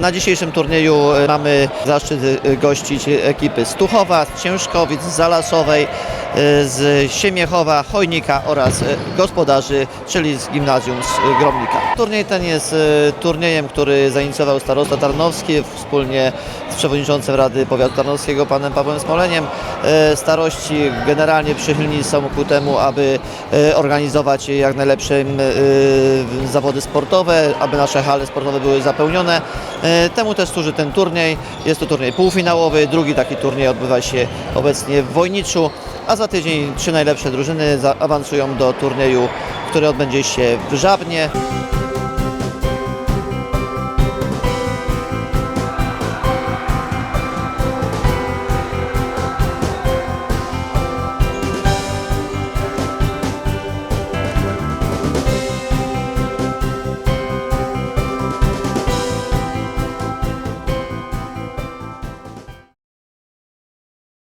Na dzisiejszym turnieju e, mamy zaszczyt e, gościć ekipy z Tuchowa, z Ciężkowic, z Zalasowej, e, z Siemiechowa, Chojnika oraz gospodarzy, czyli z Gimnazjum z Gromnika. Turniej ten jest turniejem, który zainicjował starosta Tarnowski wspólnie z przewodniczącym Rady Powiatu Tarnowskiego panem Pawłem Smoleniem. Starości generalnie przychylni są ku temu, aby organizować jak najlepsze zawody sportowe, aby nasze hale sportowe były zapełnione. E, Temu też służy ten turniej. Jest to turniej półfinałowy, drugi taki turniej odbywa się obecnie w Wojniczu, a za tydzień trzy najlepsze drużyny awansują do turnieju, który odbędzie się w Żabnie.